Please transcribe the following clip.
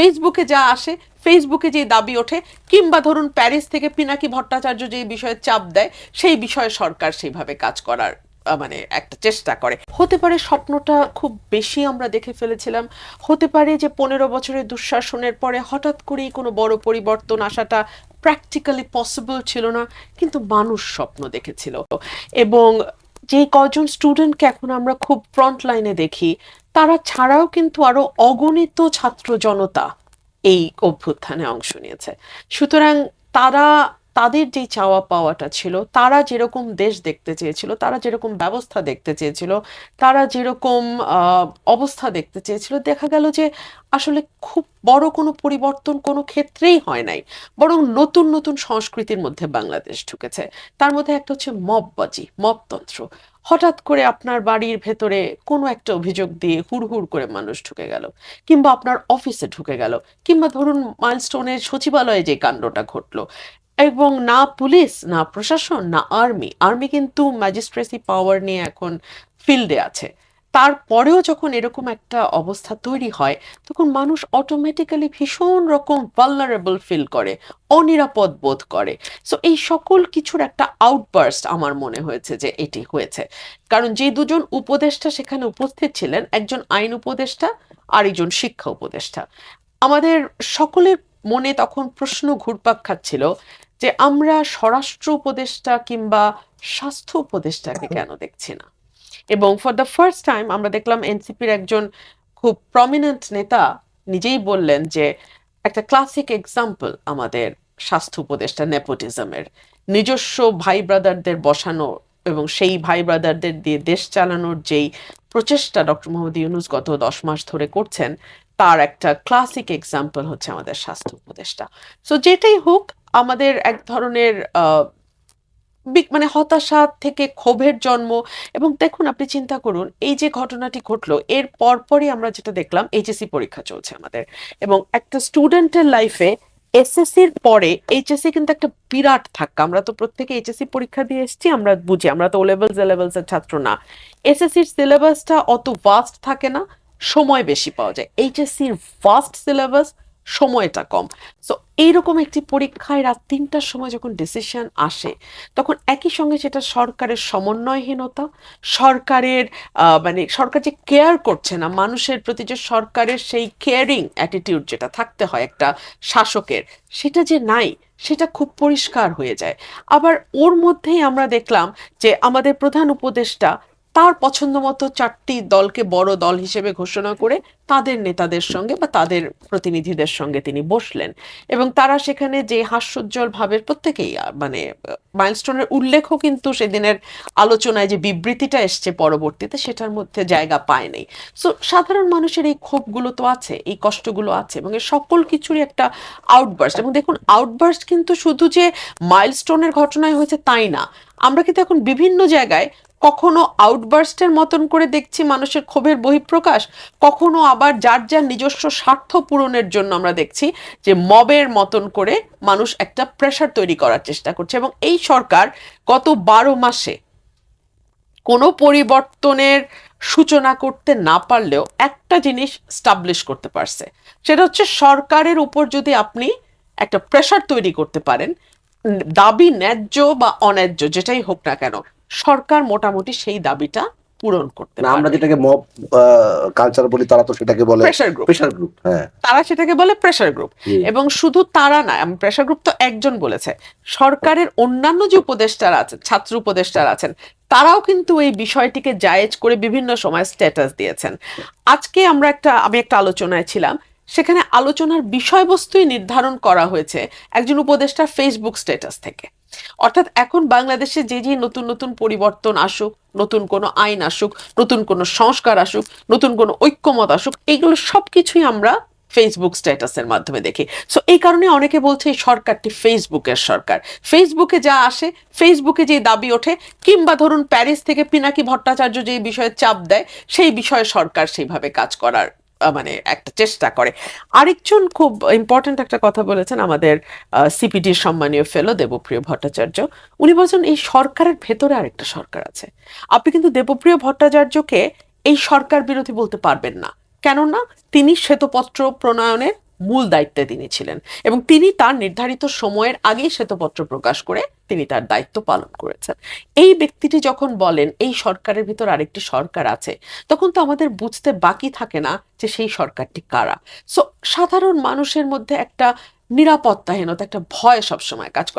ফেসবুকে যা আসে ফেসবুকে যে দাবি ওঠে, কিংবা ধরুন প্যারিস থেকে পিনাকি ভট্টাচার্য যে বিষয়ে চাপ দেয়, সেই বিষয়ে সরকার সেইভাবে কাজ করার মানে একটা চেষ্টা করে। হতে পারে স্বপ্নটা খুব বেশি আমরা দেখে ফেলেছিলাম। হতে পারে যে পনেরো বছরের দুঃশাসনের পরে হঠাৎ করেই কোনো বড় পরিবর্তন আসাটা প্র্যাকটিক্যালি পসিবল ছিল না, কিন্তু মানুষ স্বপ্ন দেখেছিল। এবং যে কজন স্টুডেন্টকে এখন আমরা খুব ফ্রন্ট লাইনে দেখি তারা ছাড়াও কিন্তু আরও অগণিত ছাত্র জনতা এই অভ্যুত্থানে অংশ নিয়েছে। সুতরাং তারা, তাদের যে চাওয়া পাওয়াটা ছিল, তারা যেরকম দেশ দেখতে চেয়েছিল, তারা যেরকম ব্যবস্থা দেখতে চেয়েছিল, তারা যেরকম অবস্থা দেখতে চেয়েছিল, দেখা গেল যে আসলে খুব বড় কোনো পরিবর্তন কোনো ক্ষেত্রেই হয় নাই। বরং নতুন নতুন সংস্কৃতির মধ্যে বাংলাদেশ ঢুকেছে। তার মধ্যে একটা হচ্ছে মববাজি মবতন্ত্র হঠাৎ করে আপনার বাড়ির ভেতরে কোনো একটা অভিযোগ দিয়ে হুড়হুড় করে মানুষ ঢুকে গেল, কিংবা আপনার অফিসে ঢুকে গেল, কিংবা ধরুন মাইলস্টোনের সচিবালয়ে যে কাণ্ডটা ঘটলো, এবং না পুলিশ, না প্রশাসন, না আর্মি আর্মি কিন্তু ম্যাজিস্ট্রেসি পাওয়ার নিয়ে এখন ফিল্ডে আছে। তারপরেও যখন এরকম একটা অবস্থা তৈরি হয়, তখন মানুষ অটোমেটিক্যালি ভীষণ রকম ভালনারেবল ফিল করে, অনিরাপদ বোধ করে। সো এই সকল কিছুর একটা আউটবার্স্ট আমার মনে হয়েছে যে এটি হয়েছে। কারণ যে দুজন উপদেষ্টা সেখানে উপস্থিত ছিলেন, একজন আইন উপদেষ্টা আর একজন শিক্ষা উপদেষ্টা। আমাদের সকলের মনে তখন প্রশ্ন ঘুরপাক খাচ্ছিল যে আমরা স্বরাষ্ট্র উপদেষ্টা কিংবা স্বাস্থ্য উপদেষ্টাকে কেন দেখছি না? এবং ফর দ্য ফার্স্ট টাইম আমরা দেখলাম এনসিপির একজন খুব প্রমিনেন্ট নেতা নিজেই বললেন যে, একটা ক্লাসিক এক্সাম্পল আমাদের স্বাস্থ্য উপদেষ্টা নেপোটিজমের। নিজস্ব ভাই ব্রাদারদের বসানো এবং সেই ভাই ব্রাদারদের দিয়ে দেশ চালানোর যেই প্রচেষ্টা ডক্টর মোহাম্মদ ইউনুস গত দশ মাস ধরে করছেন, তার একটা ক্লাসিক এক্সাম্পল হচ্ছে আমাদের স্বাস্থ্য উপদেষ্টা। সো যেটাই হোক, আমাদের এক ধরনের মানে হতাশা থেকে ক্ষোভের জন্ম এবং দেখুন, আপনি চিন্তা করুন, এই যে ঘটনাটি ঘটলো, এর পরপরই আমরা যেটা দেখলাম এইচএসসি পরীক্ষা চলছে আমাদের এবং একটা স্টুডেন্টের লাইফে এসএসসির পরে এইচএসসি কিন্তু একটা বিরাট ধাক্কা। আমরা তো প্রত্যেকে এইচএসসি পরীক্ষা দিয়ে এসেছি, আমরা বুঝি, আমরা তো ও লেভেলস এ লেভেলস এর ছাত্র না। এসএসসির সিলেবাসটা অত ভাস্ট থাকে না, সময় বেশি পাওয়া যায়। এইচএসসির ভাস্ট সিলেবাস সময়টা কম। সো এইরকম একটি পরীক্ষায় রাত তিনটার সময় যখন ডিসিশন আসে, তখন একই সঙ্গে সেটা সরকারের সমন্বয়হীনতা, সরকারের মানে সরকার যে কেয়ার করছে না, মানুষের প্রতি যে সরকারের সেই কেয়ারিং অ্যাটিটিউড যেটা থাকতে হয় একটা শাসকের, সেটা যে নাই, সেটা খুব পরিষ্কার হয়ে যায়। আবার ওর মধ্যেই আমরা দেখলাম যে আমাদের প্রধান উপদেষ্টা তার পছন্দ মতো চারটি দলকে বড় দল হিসেবে ঘোষণা করে তাদের নেতাদের সঙ্গে বা তাদের প্রতিনিধিদের সঙ্গে তিনি বসলেন। এবং তারা সেখানে যে হাস্যোজ্জ্বল ভাবের প্রত্যেকেই মানে মাইলস্টোনের উল্লেখও কিন্তু সেদিনের আলোচনায় যে বিবৃতিটা এসছে পরবর্তীতে সেটার মধ্যে জায়গা পায়নি সো সাধারণ মানুষের এই ক্ষোভগুলো তো আছে, এই কষ্টগুলো আছে এবং এর সকল কিছুরই একটা আউটবার্স্ট এবং দেখুন আউটবার্স্ট কিন্তু শুধু যে মাইলস্টোনের ঘটনায় হয়েছে তাই না, আমরা কিন্তু এখন বিভিন্ন জায়গায় কখনো আউটবার্স্টের মতন করে দেখছি মানুষের ক্ষোভের বহিঃপ্রকাশ, কখনো আবার যার যার নিজস্ব স্বার্থ পূরণের জন্য আমরা দেখছি যে মবের মতন করে মানুষ একটা প্রেশার তৈরি করার চেষ্টা করছে এবং এই সরকার গত বারো মাসে কোনো পরিবর্তনের সূচনা করতে না পারলেও একটা জিনিস স্টাবলিশ করতে পারছে। সেটা হচ্ছে সরকারের উপর যদি আপনি একটা প্রেশার তৈরি করতে পারেন দাবি ন্যায্য বা অন্যায্য, যেটাই হোক না কেন সরকার মোটামুটি সেই দাবিটা পূরণ করতে না আমরা যেটাকে মব কালচার বলি তারা তো সেটাকে বলে প্রেশার গ্রুপ প্রেশার গ্রুপ হ্যাঁ। তারা সেটাকে বলে প্রেশার গ্রুপ এবং শুধু তারা না প্রেশার গ্রুপ তো একজন বলেছে। সরকারের অন্যান্য যে উপদেষ্টারা আছেন ছাত্র উপদেষ্টারা আছেন তারাও কিন্তু এই বিষয়টিকে জায়েজ করে বিভিন্ন সময় স্ট্যাটাস দিয়েছেন। আজকে আমরা একটা আমি একটা আলোচনায় ছিলাম সেখানে আলোচনার বিষয়বস্তুই নির্ধারণ করা হয়েছে একজন উপদেষ্টার ফেসবুক স্ট্যাটাস থেকে। অর্থাৎ এখন বাংলাদেশে যে যে নতুন নতুন পরিবর্তন আসুক, নতুন কোনো আইন আসুক, নতুন কোনো সংস্কার আসুক, নতুন কোনো ঐক্যমত আসুক, এগুলো সব কিছুই আমরা ফেসবুক স্ট্যাটাসের মাধ্যমে দেখি। সো এই কারণে অনেকে বলছে এই সরকারটি ফেসবুকের সরকার। ফেসবুকে যা আসে ফেসবুকে যে দাবি ওঠে, কিংবা ধরুন প্যারিস থেকে পিনাকি ভট্টাচার্য যে বিষয়ে চাপ দেয়, সেই বিষয়ে সরকার সেইভাবে কাজ করার মানে একটা চেষ্টা করে। আরেকজন খুব ইম্পর্ট্যান্ট একটা কথা বলেছেন আমাদের সিপিডির সম্মানীয় ফেলো দেবপ্রিয় ভট্টাচার্য। উনি বলছেন, এই সরকারের ভেতরে আরেকটা সরকার আছে। আপনি কিন্তু দেবপ্রিয় ভট্টাচার্যকে এই সরকার বিরোধী বলতে পারবেন না। কেননা তিনি শ্বেতপত্র প্রণয়নের মূল দায়িত্বে তিনি ছিলেন এবং তিনি তার নির্ধারিত সময়ের আগেই শ্বেতপত্র প্রকাশ করে তিনি তার দায়িত্ব পালন করেছেন। এই ব্যক্তিটি যখন বলেন, এই সরকারের ভিতর আরেকটি সরকার আছে, তখন তো আমাদের বুঝতে বাকি থাকে না যে সেই সরকারটি কারা। সো সাধারণ মানুষের মধ্যে একটা নিরাপত্তাহীনতা, একটা ভয় সবসময় কাজ করে।